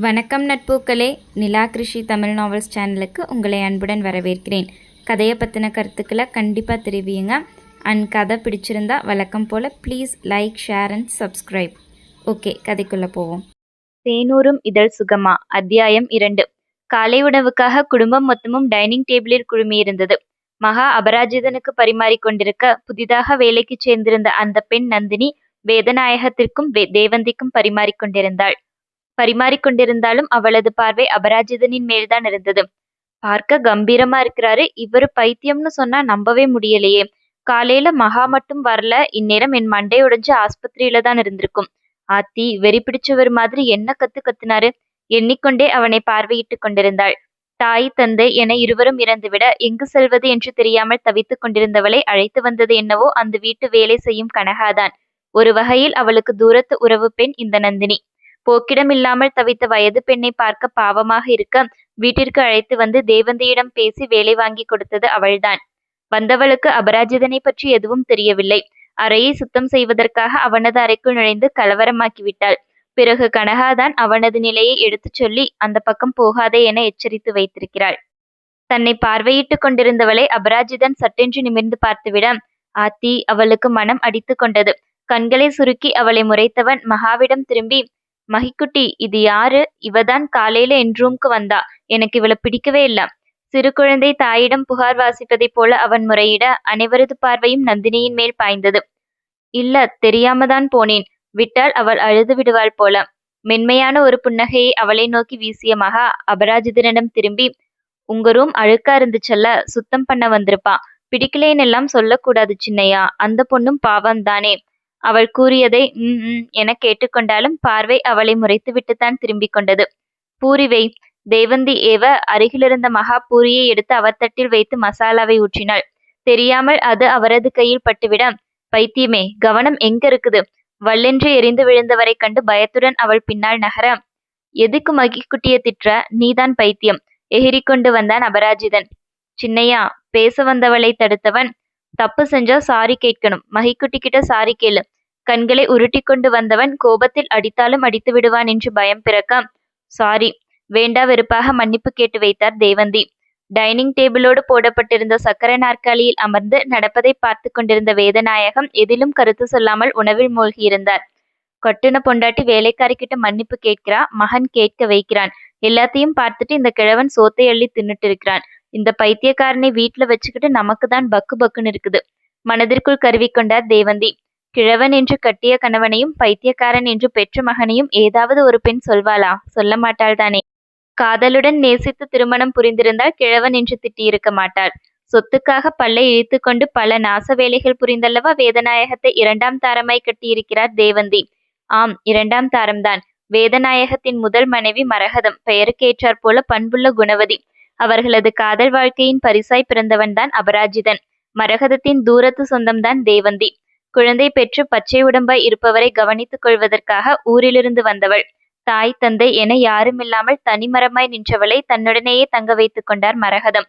வணக்கம் நட்பூக்களே. நிலா கிருஷி தமிழ் நாவல்ஸ் சேனலுக்கு உங்களை அன்புடன் வரவேற்கிறேன். கதையை பற்றின கருத்துக்களை கண்டிப்பாக தெரிவியுங்க. அண்ட் கதை பிடிச்சிருந்தா வழக்கம் போல் please like share and subscribe okay கதைக்குள்ளே போவோம். தேனூரும் இதழ் சுகமா? அத்தியாயம் இரண்டு. காலை உணவுக்காக குடும்பம் மொத்தமும் டைனிங் டேபிளில் குழுமியிருந்தது. மகா அபராஜிதனுக்கு பரிமாறிக்கொண்டிருக்க புதிதாக வேலைக்கு சேர்ந்திருந்த அந்த பெண் நந்தினி வேதநாயகத்திற்கும் வே- தேவந்திக்கும் பரிமாறிக்கொண்டிருந்தாள் பரிமாறிக்கொண்டிருந்தாலும் பரிமாறிக் கொண்டிருந்தாலும் அவளது பார்வை அபராஜிதனின் மேல்தான் இருந்தது. பார்க்க கம்பீரமா இருக்கிறாரு. இவரு பைத்தியம்னு சொன்னா நம்பவே முடியலையே. காலையில மகா மட்டும் வரல. இந்நேரம் என் மண்டை உடைஞ்சு ஆஸ்பத்திரியில தான் இருந்திருக்கும். ஆத்தி வெறி பிடிச்சவர் மாதிரி என்ன கத்து கத்துனாரு? எண்ணிக்கொண்டே அவனை பார்வையிட்டு கொண்டிருந்தாள். தாய் தந்தை என இருவரும் இறந்துவிட எங்கு செல்வது என்று தெரியாமல் தவித்துக் கொண்டிருந்தவளை அழைத்து வந்தது என்னவோ அந்த வீட்டு வேலை செய்யும் கனகாதான். ஒரு வகையில் அவளுக்கு தூரத்து உறவு பெண் இந்த நந்தினி. போக்கிடம் இல்லாமல் தவித்த வயது பெண்ணை பார்க்க பாவமாக இருக்க வீட்டிற்கு அழைத்து வந்து தேவந்தியிடம் பேசி வேலை வாங்கி கொடுத்தது அவள்தான். வந்தவளுக்கு அபராஜிதனை பற்றி எதுவும் தெரியவில்லை. அறையை சுத்தம் செய்வதற்காக அவனது அறைக்குள் நுழைந்து கலவரமாக்கிவிட்டாள் பிறகு கனகாதான் அவனது நிலையை எடுத்துச் சொல்லி அந்த பக்கம் போகாதே என எச்சரித்து வைத்திருக்கிறாள். தன்னை பார்வையிட்டுக் கொண்டிருந்தவளை அபராஜிதன் சட்டென்று நிமிர்ந்து பார்த்துவிட ஆத்தி அவளுக்கு மனம் அடித்து கொண்டது. கண்களை சுருக்கி அவளை முறைத்தவன் மகாவிடம் திரும்பி மகிக்குட்டி இது யாரு? இவதான் காலையில என் ரூம்க்கு வந்தா. எனக்கு இவளை பிடிக்கவே இல்ல. சிறு குழந்தை தாயிடம் புகார் வாசிப்பதைப் போல அவன் முறையிட அனைவரது பார்வையும் நந்தினியின் மேல் பாய்ந்தது. இல்ல தெரியாமதான் போனேன். விட்டால் அவள் அழுது விடுவாள் போல. மென்மையான ஒரு புன்னகையை அவளை நோக்கி வீசிய மகா அபராஜிதனிடம் திரும்பி உங்க ரூம் அழுக்கா இருந்துச்சல்ல? சுத்தம் பண்ண வந்திருப்பா. பிடிக்கலேன்னு எல்லாம் சொல்லக்கூடாது சின்னையா. அந்த பொண்ணும் பாவம் தானே அவள் கூறியதை ம் ம் என கேட்டுக்கொண்டாலும் பார்வை அவளை முறைத்துவிட்டுத்தான் திரும்பிக் கொண்டது. பூரிவை தேவந்தி ஏவ அருகிலிருந்த மகா பூரியை எடுத்து அவர் தட்டில் வைத்து மசாலாவை ஊற்றினாள். தெரியாமல் அது அவரது கையில் பட்டுவிட பைத்தியமே கவனம் எங்க இருக்குது? வல்லென்று எரிந்து விழுந்தவரை கண்டு பயத்துடன் அவள் பின்னால் நகர எதுக்கு மகிக்குட்டிய திற்ற? நீதான் பைத்தியம். எகிறிக்கொண்டு வந்தான் அபராஜிதன். சின்னையா பேச வந்தவளை தடுத்தவன் தப்பு செஞ்சா சாரி கேட்கணும். மகிக்குட்டி கிட்ட சாரி கேளு. கண்களை உருட்டி கொண்டு வந்தவன் கோபத்தில் அடித்தாலும் அடித்து விடுவான் என்று பயம் பிறக்க சாரி. வேண்டா வெறுப்பாக மன்னிப்பு கேட்டு வைத்தார் தேவந்தி. டைனிங் டேபிளோடு போடப்பட்டிருந்த சக்கர நாற்காலியில் அமர்ந்து நடப்பதை பார்த்து கொண்டிருந்த வேதநாயகம் எதிலும் கருத்து சொல்லாமல் உணவில் மூழ்கியிருந்தார் கொட்டின பொண்டாட்டி வேலைக்காரி கிட்ட மன்னிப்பு கேட்கிறா மகன் கேட்க வைக்கிறான். எல்லாத்தையும் பார்த்துட்டு இந்த கிழவன் சோத்தை அள்ளி தின்னுட்டு இருக்கிறான். இந்த பைத்தியக்காரனை வீட்டுல வச்சுக்கிட்டு நமக்கு தான் பக்கு பக்குன்னு இருக்குது. மனதிற்குள் கருவிக்கொண்டார் தேவந்தி. கிழவன் என்று கட்டிய கணவனையும் பைத்தியக்காரன் என்று பெற்ற மகனையும் ஏதாவது ஒரு பெண் சொல்வாளா? சொல்ல மாட்டாள் தானே. காதலுடன் நேசித்து திருமணம் புரிந்திருந்தால் கிழவன் என்று திட்டியிருக்க மாட்டாள். சொத்துக்காக பல்லை இழுத்து கொண்டு பல நாச வேலைகள் புரிந்தல்லவா வேதநாயகத்தை இரண்டாம் தாரமாய் கட்டியிருக்கிறார் தேவந்தி. ஆம் இரண்டாம் தாரம்தான். வேதநாயகத்தின் முதல் மனைவி மரகதம். பெயருக்கேற்றாற் போல பண்புள்ள குணவதி. அவர்களது காதல் வாழ்க்கையின் பரிசாய் பிறந்தவன்தான் அபராஜிதன். மரகதத்தின் தூரத்து சொந்தம்தான் தேவந்தி. குழந்தை பெற்று பச்சை உடம்பாய் இருப்பவரை கவனித்துக் கொள்வதற்காக ஊரிலிருந்து வந்தவள். தாய் தந்தை என யாருமில்லாமல் தனிமரமாய் நின்றவளை தன்னுடனேயே தங்க வைத்துக் கொண்டார் மரகதம்.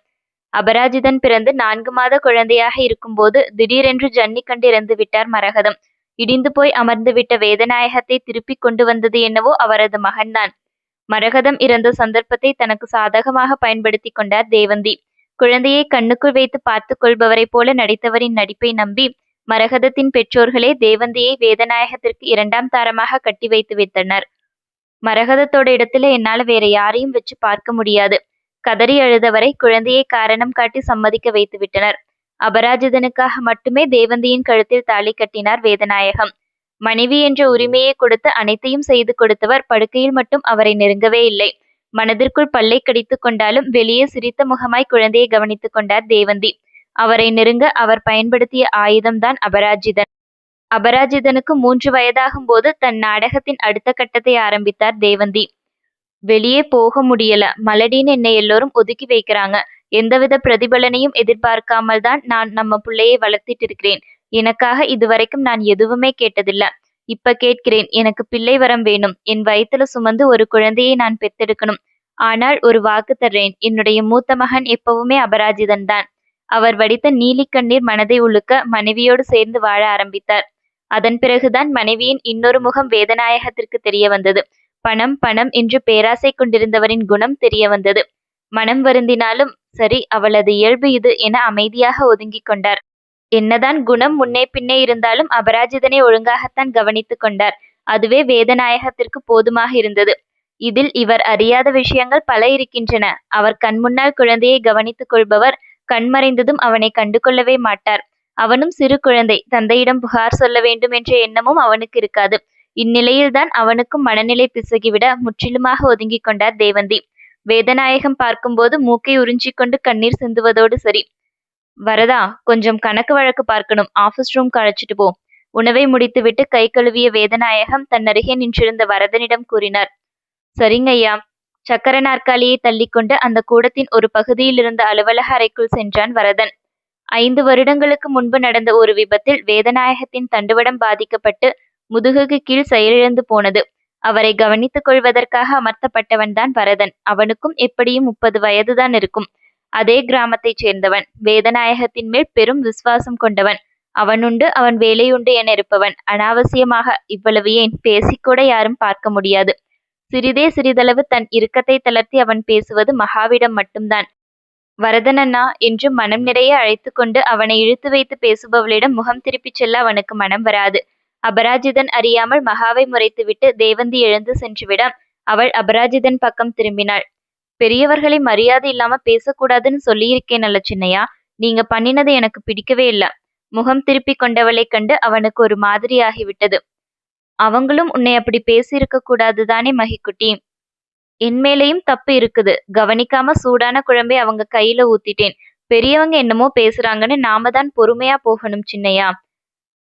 அபராஜிதன் பிறந்து நான்கு மாத குழந்தையாக இருக்கும்போது திடீரென்று ஜன்னி கண்டு இறந்து விட்டார் மரகதம். இடிந்து போய் அமர்ந்து விட்ட வேதநாயகத்தை திருப்பிக் கொண்டு வந்தது என்னவோ அவரது மகன்தான். மரகதம் இறந்த சந்தர்ப்பத்தை தனக்கு சாதகமாக பயன்படுத்தி கொண்டார் தேவந்தி. குழந்தையை கண்ணுக்குள் வைத்து பார்த்து கொள்பவரைப் போல நடித்தவரின் நடிப்பை நம்பி மரகதத்தின் பெற்றோர்களே தேவந்தியை வேதநாயகத்திற்கு இரண்டாம் தாரமாக கட்டி வைத்து விட்டனர். மரகதத்தோட இடத்துல என்னால வேற யாரையும் வச்சு பார்க்க முடியாது. கதறி அழுதவரை குழந்தையை காரணம் காட்டி சம்மதிக்க வைத்து விட்டனர். அபராஜிதனுக்காக மட்டுமே தேவந்தியின் கழுத்தில் தாலி கட்டினார் வேதநாயகம். மனைவி என்ற உரிமையை கொடுத்து அனைத்தையும் செய்து கொடுத்தவர் படுக்கையில் மட்டும் அவரை நெருங்கவே இல்லை. மனதிற்குள் பல்லை கடித்துக் கொண்டாலும் வெளியே சிரித்த முகமாய் குழந்தையை கவனித்துக் கொண்டார் தேவந்தி. அவரை நெருங்க அவர் பயன்படுத்திய ஆயுதம்தான் அபராஜிதன். அபராஜிதனுக்கு மூன்று வயதாகும் போது தன் நாடகத்தின் அடுத்த கட்டத்தை ஆரம்பித்தார் தேவந்தி. வெளியே போக முடியல. மலடின்னு என்னை எல்லோரும் ஒதுக்கி வைக்கிறாங்க. எந்தவித பிரதிபலனையும் எதிர்பார்க்காமல் தான் நான் நம்ம பிள்ளையை வளர்த்திட்டு இருக்கிறேன் எனக்காக இதுவரைக்கும் நான் எதுவுமே கேட்டதில்ல. இப்ப கேட்கிறேன் எனக்கு பிள்ளை வரம் வேணும். என் வயித்துல சுமந்து ஒரு குழந்தையை நான் பெத்தெடுக்கணும். ஆனால் ஒரு வாக்கு தர்றேன். என்னுடைய மூத்த மகன் எப்பவுமே அபராஜிதன் தான் அவர் வடித்த நீலிக்கண்ணீர் மனதை உழுக்க மனைவியோடு சேர்ந்து வாழ ஆரம்பித்தார். அதன் பிறகுதான் மனைவியின் இன்னொரு முகம் வேதநாயகத்திற்கு தெரிய வந்தது. பணம் பணம் என்று பேராசை கொண்டிருந்தவரின் குணம் தெரிய வந்தது. மனம் வருந்தினாலும் சரி அவளது இயல்பு இது என அமைதியாக ஒதுங்கிக் கொண்டார். என்னதான் குணம் முன்னே பின்னே இருந்தாலும் அபராஜிதனை ஒழுங்காகத்தான் கவனித்துக் கொண்டார். அதுவே வேதநாயகத்திற்கு போதுமாக இருந்தது. இதில் இவர் அறியாத விஷயங்கள் பல இருக்கின்றன. அவர் கண்முன்னால் குழந்தையை கவனித்துக் கொள்பவர் கண்மறைந்ததும் அவனை கண்டு கொள்ளவே மாட்டார். அவனும் சிறு குழந்தை. தந்தையிடம் புகார் சொல்ல வேண்டும் என்ற எண்ணமும் அவனுக்கு இருக்காது. இந்நிலையில்தான் அவனுக்கும் மனநிலை பிசகிவிட முற்றிலுமாக ஒதுங்கிக் கொண்டார் தேவந்தி. வேதநாயகம் பார்க்கும்போது மூக்கை உறிஞ்சிக்கொண்டு கண்ணீர் சிந்துவதோடு சரி. வரதா கொஞ்சம் கணக்கு வழக்கு பார்க்கணும். ஆபீஸ் ரூம் அழைச்சிட்டு போ. உணவை முடித்துவிட்டு கை கழுவிய வேதநாயகம் தன்னருகே நின்றிருந்த வரதனிடம் கூறினார். சரிங்க ஐயா. சக்கர நாற்காலியை தள்ளிக்கொண்டு அந்த கூடத்தின் ஒரு பகுதியில் இருந்த அலுவலக அறைக்குள் சென்றான் வரதன். ஐந்து வருடங்களுக்கு முன்பு நடந்த ஒரு விபத்தில் வேதநாயகத்தின் தண்டுவடம் பாதிக்கப்பட்டு முதுகுக்கு கீழ் செயலிழந்து போனது. அவரை கவனித்துக் கொள்வதற்காக அமர்த்தப்பட்டவன்தான் வரதன். அவனுக்கும் எப்படியும் முப்பது வயதுதான் இருக்கும். அதே கிராமத்தைச் சேர்ந்தவன். வேதநாயகத்தின் மேல் பெரும் விசுவாசம் கொண்டவன். அவனுண்டு அவன் வேலையுண்டு என இருப்பவன். அனாவசியமாக இவ்வளவு ஏன்? பேசிக்கூட யாரும் பார்க்க முடியாது. சிறிதே சிறிதளவு தன் இறுக்கத்தை தளர்த்தி அவன் பேசுவது மகாவிடம் மட்டும்தான். வரதனண்ணா என்று மனம் நிறைய அழைத்து கொண்டு அவனை இழுத்து வைத்து பேசுபவளிடம் முகம் திருப்பிச் செல்ல அவனுக்கு மனம் வராது. அபராஜிதன் அறியாமல் மகாவை முறைத்துவிட்டு தேவந்தி எழுந்து சென்றுவிட அவள் அபராஜிதன் பக்கம் திரும்பினாள். பெரியவர்களை மரியாதை இல்லாம பேசக்கூடாதுன்னு சொல்லியிருக்கேன் நல்ல சின்னையா. நீங்க பண்ணினது எனக்கு பிடிக்கவே இல்ல. முகம் திருப்பி கொண்டவளைக் கண்டு அவனுக்கு ஒரு மாதிரி ஆகிவிட்டது அவங்களும் உன்னை அப்படி பேசியிருக்க கூடாது தானே மகிக்குட்டி. என் மேலேயும் தப்பு இருக்குது. கவனிக்காம சூடான குழம்பை அவங்க கையில ஊத்திட்டேன். பெரியவங்க என்னமோ பேசுறாங்கன்னு நாம தான் பொறுமையா போகணும் சின்னையா.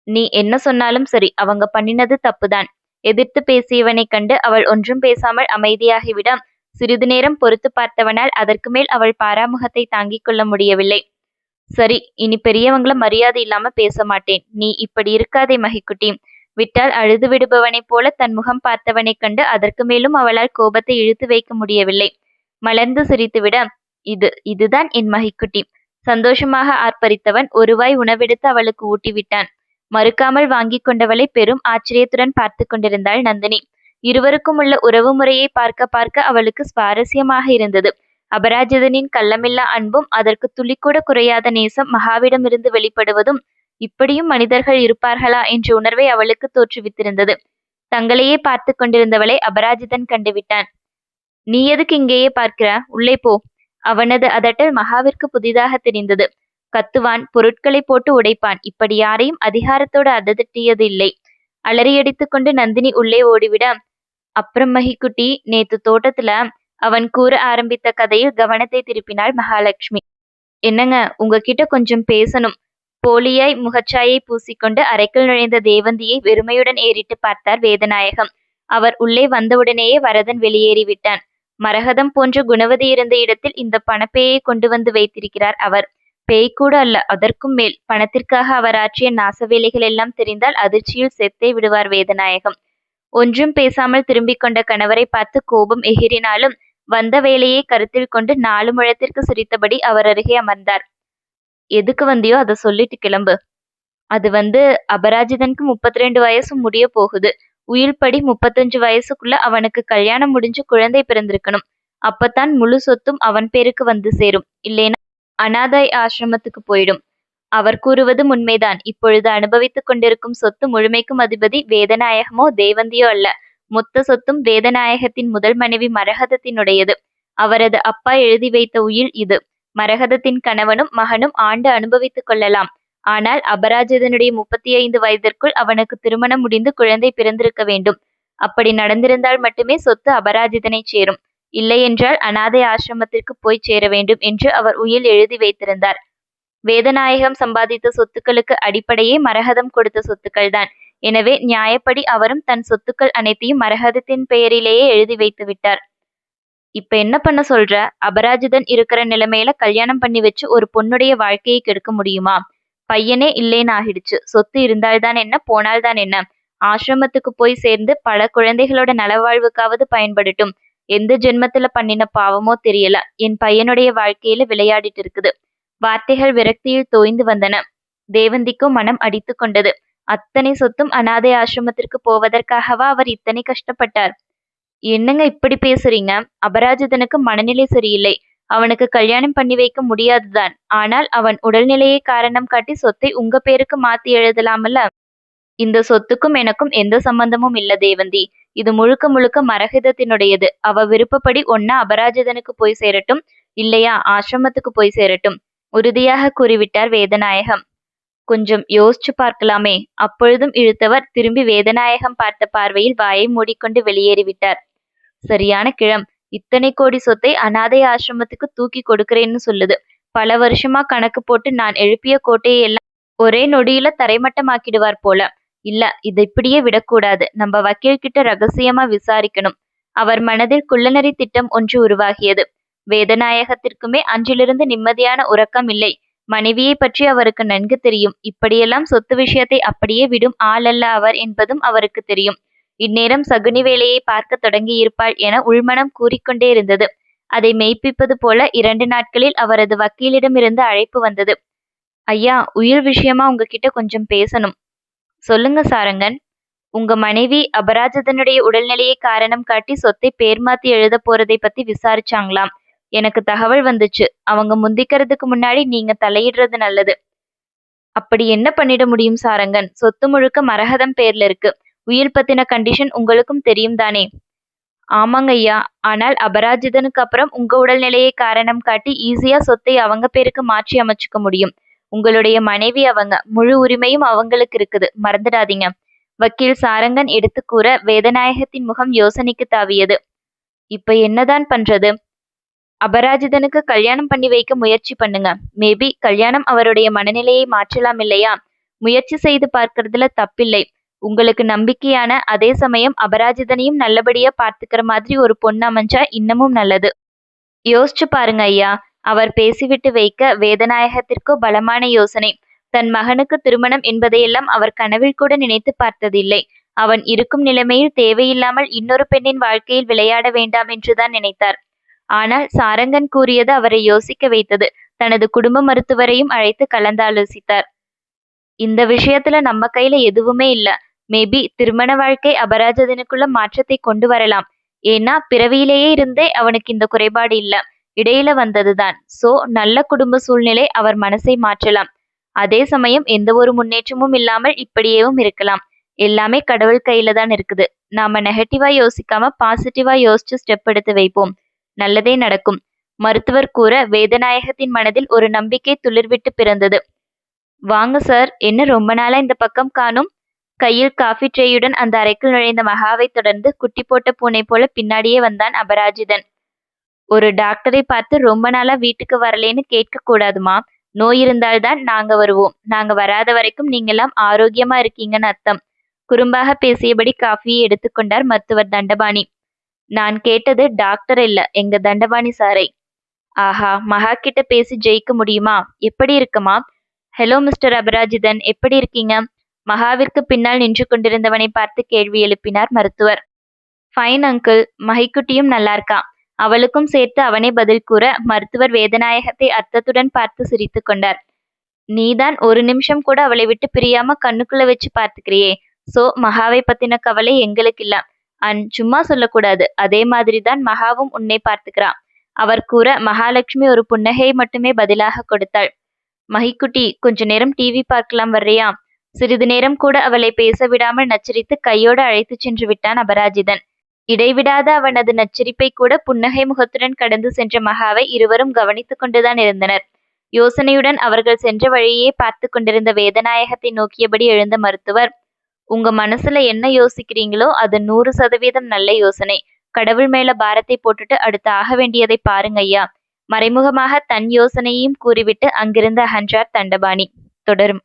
நீ என்ன சொன்னாலும் சரி அவங்க பண்ணினது தப்புதான். எதிர்த்து பேசியவனை கண்டு அவள் ஒன்றும் பேசாமல் அமைதியாகிவிட சிறிது நேரம் பொறுத்து பார்த்தவனால் அதற்கு மேல் அவள் பாராமுகத்தை தாங்கிக் கொள்ள முடியவில்லை. சரி இனி பெரியவங்கள மரியாதை இல்லாம பேச மாட்டேன். நீ இப்படி இருக்காதே மகிக்குட்டி விட்டால் அழுது விடுபவனைப் போல தன் முகம் பார்த்தவனைக் கண்டு அதற்கு மேலும் அவளால் கோபத்தை இழுத்து வைக்க முடியவில்லை. மலர்ந்து சிரித்துவிட இது இதுதான் என் மகிக்குட்டி சந்தோஷமாக ஆர்ப்பரித்தவன் ஒருவாய் உணவெடுத்து அவளுக்கு ஊட்டிவிட்டான். மறுக்காமல் வாங்கிக் கொண்டவளை பெரும் ஆச்சரியத்துடன் பார்த்து கொண்டிருந்தாள் நந்தினி. இருவருக்கும் உள்ள உறவு முறையை பார்க்க பார்க்க அவளுக்கு சுவாரஸ்யமாக இருந்தது. அபராஜிதனின் கள்ளமில்லா அன்பும் அதற்கு துளிக்கூட குறையாத நேசம் மகாவிடமிருந்து வெளிப்படுவதும் இப்படியும் மனிதர்கள் இருப்பார்களா என்ற உணர்வை அவளுக்கு தோற்றுவித்திருந்தது. தங்களையே பார்த்து கொண்டிருந்தவளை அபராஜிதன் கண்டுவிட்டான். நீ எதுக்கு இங்கேயே பார்க்கிற? உள்ளே போ. அவனது அதட்டல் மகாவிற்கு புதிதாக தெரிந்தது. கத்துவான் பொருட்களை போட்டு உடைப்பான். இப்படி யாரையும் அதிகாரத்தோடு அதட்டியது இல்லை அலறியடித்துக் கொண்டு நந்தினி உள்ளே ஓடிவிட அப்புறம் மகிக்குட்டி நேத்து தோட்டத்துல அவன் கூற ஆரம்பித்த கதையில் கவனத்தை திருப்பினாள் மகாலட்சுமி. என்னங்க உங்ககிட்ட கொஞ்சம் பேசணும். போலியாய் முகச்சாயை பூசிக்கொண்டு அறைக்குள் நுழைந்த தேவந்தியை வெறுமையுடன் ஏறிட்டு பார்த்தார் வேதநாயகம். அவர் உள்ளே வந்தவுடனேயே வரதன் வெளியேறிவிட்டான் மரகதம் போன்ற குணவதி இருந்த இடத்தில் இந்த பணப்பேயை கொண்டு வந்து வைத்திருக்கிறார் அவர். பேய் கூட அல்ல அதற்கும் மேல். பணத்திற்காக அவர் ஆற்றிய நாச வேலைகள் எல்லாம் தெரிந்தால் அதிர்ச்சியில் செத்தே விடுவார் வேதநாயகம். ஒன்றும் பேசாமல் திரும்பிக் கொண்ட கணவரை பார்த்து கோபம் எகிரினாலும் வந்த வேலையை கருத்தில் கொண்டு நாலு முழத்திற்கு சிரித்தபடி அவர் அருகே அமர்ந்தார். எதுக்கு வந்தியோ அதை சொல்லிட்டு கிளம்பு. அது வந்து அபராஜிதனுக்கு முப்பத்தி ரெண்டு வயசு முடிய போகுது. உயிர்படி முப்பத்தஞ்சு வயசுக்குள்ள அவனுக்கு கல்யாணம் முடிஞ்சு குழந்தை பிறந்திருக்கணும். அப்பத்தான் முழு சொத்தும் அவன் பேருக்கு வந்து சேரும். இல்லைன்னா அனாதாய் ஆசிரமத்துக்கு போயிடும். அவர் கூறுவது உண்மைதான் இப்பொழுது அனுபவித்துக் கொண்டிருக்கும் சொத்து முழுமைக்கும் அதிபதி வேதநாயகமோ தேவந்தியோ அல்ல. மொத்த சொத்தும் வேதநாயகத்தின் முதல் மனைவி மரகதத்தினுடையது. அவரது அப்பா எழுதி வைத்த உயில் இது. மரகதத்தின் கணவனும் மகனும் ஆண்டு அனுபவித்துக் கொள்ளலாம். ஆனால் அபராஜிதனுடைய முப்பத்தி ஐந்து வயதிற்குள் அவனுக்கு திருமணம் முடிந்து குழந்தை பிறந்திருக்க வேண்டும். அப்படி நடந்திருந்தால் மட்டுமே சொத்து அபராஜிதனை சேரும். இல்லையென்றால் அனாதை ஆசிரமத்திற்கு போய் சேர வேண்டும் என்று அவர் உயில் எழுதி வைத்திருந்தார். வேதநாயகம் சம்பாதித்த சொத்துக்களுக்கு அடிப்படையே மரகதம் கொடுத்த சொத்துக்கள்தான். எனவே நியாயப்படி அவரும் தன் சொத்துக்கள் அனைத்தையும் மரகதத்தின் பெயரிலேயே எழுதி வைத்து விட்டார். இப்ப என்ன பண்ண சொல்ற? அபராஜிதன் இருக்கிற நிலைமையில கல்யாணம் பண்ணி வச்சு ஒரு பொண்ணுடைய வாழ்க்கையை கெடுக்க முடியுமா? பையனே இல்லைன்னு ஆகிடுச்சு. சொத்து இருந்தால்தான் என்ன போனால்தான் என்ன? ஆசிரமத்துக்கு போய் சேர்ந்து பல குழந்தைகளோட நலவாழ்வுக்காவது பயன்படட்டும். எந்த ஜென்மத்துல பண்ணின பாவமோ தெரியல. என் பையனுடைய வாழ்க்கையில விளையாடிட்டு இருக்குது. வார்த்தைகள் விரக்தியில் தோய்ந்து வந்தன. தேவந்திக்கும் மனம் அடித்து கொண்டது. அத்தனை சொத்தும் அனாதை ஆசிரமத்திற்கு போவதற்காகவா அவர் இத்தனை கஷ்டப்பட்டார்? என்னங்க இப்படி பேசுறீங்க? அபராஜிதனுக்கு மனநிலை சரியில்லை. அவனுக்கு கல்யாணம் பண்ணி வைக்க முடியாதுதான். ஆனால் அவன் உடல்நிலையை காரணம் காட்டி சொத்தை உங்க பேருக்கு மாத்தி எழுதலாமல்ல? இந்த சொத்துக்கும் எனக்கும் எந்த சம்பந்தமும் இல்ல தேவந்தி. இது முழுக்க முழுக்க மரகதத்தினுடையது. அவ விருப்பப்படி ஒன்னா அபராஜிதனுக்கு போய் சேரட்டும். இல்லையா ஆசிரமத்துக்கு போய் சேரட்டும். உறுதியாக கூறிவிட்டார் வேதநாயகம். கொஞ்சம் யோசிச்சு பார்க்கலாமே. அப்பொழுதும் இழுத்தவர் திரும்பி வேதநாயகம் பார்த்த பார்வையில் வாயை மூடிக்கொண்டு வெளியேறிவிட்டார். சரியான கிழம். இத்தனை கோடி சொத்தை அனாதை ஆசிரமத்துக்கு தூக்கி கொடுக்கிறேன்னு சொல்லுது. பல வருஷமா கணக்கு போட்டு நான் எழுப்பிய கோட்டையை எல்லாம் ஒரே நொடியில தரைமட்டமாக்கிடுவார் போல. இல்ல இதை இப்படியே விடக்கூடாது. நம்ம வக்கீல் கிட்ட ரகசியமா விசாரிக்கணும். அவர் மனதில் குள்ளநரி திட்டம் ஒன்று உருவாகியது. வேதநாயகத்திற்குமே அன்றிலிருந்து நிம்மதியான உறக்கம் இல்லை. மனைவியை பற்றி அவருக்கு நன்கு தெரியும். இப்படியெல்லாம் சொத்து விஷயத்தை அப்படியே விடும் ஆளல்ல அவர் என்பதும் அவருக்கு தெரியும். இந்நேரம் சகுனி வேலையை பார்க்க தொடங்கியிருப்பாள் என உள்மனம் கூறிக்கொண்டே இருந்தது. அதை மெய்ப்பிப்பது போல இரண்டு நாட்களில் அவரது வக்கீலிடமிருந்து அழைப்பு வந்தது. ஐயா உயிர் விஷயமா உங்ககிட்ட கொஞ்சம் பேசணும். சொல்லுங்க சாரங்கன். உங்க மனைவி அபராஜதனுடைய உடல்நிலையை காரணம் காட்டி சொத்தை பேர் மாத்தி எழுத போறதை பத்தி விசாரிச்சாங்களாம். எனக்கு தகவல் வந்துச்சு. அவங்க முந்திக்கிறதுக்கு முன்னாடி நீங்க தலையிடுறது நல்லது. அப்படி என்ன பண்ணிட முடியும் சாரங்கன்? சொத்து முழுக்க மரகதம் பேர்ல இருக்கு. உயிர் பத்தின கண்டிஷன் உங்களுக்கும் தெரியும் தானே? ஆமாங்க ஐயா. ஆனால் அபராஜிதனுக்கு அப்புறம் உங்க உடல்நிலையை காரணம் காட்டி ஈஸியா சொத்தை அவங்க பேருக்கு மாற்றி அமைச்சுக்க முடியும். உங்களுடைய மனைவி அவங்க முழு உரிமையும் அவங்களுக்கு இருக்குது. மறந்துடாதீங்க. வக்கீல் சாரங்கன் எடுத்து கூற வேதநாயகத்தின் முகம் யோசனைக்கு தாவியது. இப்ப என்னதான் பண்றது? அபராஜிதனுக்கு கல்யாணம் பண்ணி வைக்க முயற்சி பண்ணுங்க. மேபி கல்யாணம் அவருடைய மனநிலையை மாற்றலாம் இல்லையா? முயற்சி செய்து பார்க்கறதுல தப்பில்லை. உங்களுக்கு நம்பிக்கையான அதே சமயம் அபராஜிதனையும் நல்லபடியா பார்த்துக்கிற மாதிரி ஒரு பொண்ணு அமைஞ்சா இன்னமும் நல்லது. யோசிச்சு பாருங்க ஐயா. அவர் பேசிவிட்டு வைக்க வேதநாயகத்திற்கோ பலமான யோசனை. தன் மகனுக்கு திருமணம் என்பதையெல்லாம் அவர் கனவில் கூட நினைத்து பார்த்ததில்லை. அவன் இருக்கும் நிலைமையில் தேவையில்லாமல் இன்னொரு பெண்ணின் வாழ்க்கையில் விளையாட வேண்டாம் என்றுதான் நினைத்தார். ஆனால் சாரங்கன் கூறியது அவரை யோசிக்க வைத்தது. தனது குடும்ப மருத்துவரையும் அழைத்து கலந்தாலோசித்தார். இந்த விஷயத்துல நம்ம கையில எதுவுமே இல்ல. மேபி திருமண வாழ்க்கை அபராஜதனுக்குள்ள மாற்றத்தை கொண்டு வரலாம். ஏன்னா பிறவியிலேயே இருந்தே அவனுக்கு இந்த குறைபாடு இல்ல. இடையில வந்ததுதான். சோ நல்ல குடும்ப சூழ்நிலை அவர் மனசை மாற்றலாம். அதே சமயம் எந்த ஒரு முன்னேற்றமும் இல்லாமல் இப்படியேவும் இருக்கலாம். எல்லாமே கடவுள் கையில தான் இருக்குது. நாம நெகட்டிவா யோசிக்காம பாசிட்டிவா யோசிச்சு ஸ்டெப் எடுத்து வைப்போம். நல்லதே நடக்கும். மருத்துவர் கூற வேதநாயகத்தின் மனதில் ஒரு நம்பிக்கை துளிர்விட்டு பிறந்தது. வாங்க சார் என்ன ரொம்ப நாளா இந்த பக்கம் காணும்? கையில் காஃபி ட்ரேயுடன் அந்த அறைக்குள் நுழைந்த மகாவை தொடர்ந்து குட்டி போட்ட பூனை போல பின்னாடியே வந்தான் அபராஜிதன். ஒரு டாக்டரை பார்த்து ரொம்ப நாளா வீட்டுக்கு வரலேன்னு கேட்க கூடாதுமா? நோய் இருந்தால்தான் நாங்க வருவோம். நாங்க வராத வரைக்கும் நீங்கெல்லாம் ஆரோக்கியமா இருக்கீங்கன்னு அர்த்தம். குறும்பாக பேசியபடி காஃபியை எடுத்துக்கொண்டார் மருத்துவர் தண்டபாணி. நான் கேட்டது டாக்டர் இல்ல எங்க தண்டபாணி சாரை. ஆஹா மகா கிட்ட பேசி ஜெயிக்க முடியுமா? எப்படி இருக்குமா? ஹலோ மிஸ்டர் அபராஜிதன் எப்படி இருக்கீங்க? மகாவிற்கு பின்னால் நின்று கொண்டிருந்தவனை பார்த்து கேள்வி எழுப்பினார் மருத்துவர். ஃபைன் அங்கிள் மகிக்குட்டியும் நல்லா இருக்கா? அவளுக்கும் சேர்த்து அவனே பதில் கூற மருத்துவர் வேதநாயகத்தை அர்த்தத்துடன் பார்த்து சிரித்து கொண்டார். நீதான் ஒரு நிமிஷம் கூட அவளை விட்டு பிரியாம கண்ணுக்குள்ள வச்சு பார்த்துக்கிறியே. சோ மகாவை பத்தின கவலை எங்களுக்கு இல்ல அன் சும்மா சொல்லக்கூடாது. அதே மாதிரிதான் மகாவும் உன்னை பார்த்துக்கிறான். அவர் கூற மகாலட்சுமி ஒரு புன்னகையை மட்டுமே பதிலாக கொடுத்தாள். மகிக்குட்டி கொஞ்ச நேரம் டிவி பார்க்கலாம் வர்றியா? சிறிது நேரம் கூட அவளை பேச விடாமல் நச்சரித்து கையோடு அழைத்து சென்று விட்டான் அபராஜிதன். இடைவிடாத அவனது நச்சரிப்பை கூட புன்னகை முகத்துடன் கடந்து சென்ற மகாவை இருவரும் கவனித்துக் கொண்டுதான் இருந்தனர். யோசனையுடன் அவர்கள் சென்ற வழியே பார்த்து கொண்டிருந்த வேதநாயகத்தை நோக்கியபடி எழுந்த மருத்துவர் உங்க மனசுல என்ன யோசிக்கிறீங்களோ அது நூறு சதவீதம் நல்ல யோசனை. கடவுள் மேல பாரத்தை போட்டுட்டு அடுத்து ஆக வேண்டியதை பாருங்க ஐயா. மறைமுகமாக தன் யோசனையையும் கூறிவிட்டு அங்கிருந்து அகன்றார் தண்டபாணி. தொடரும்.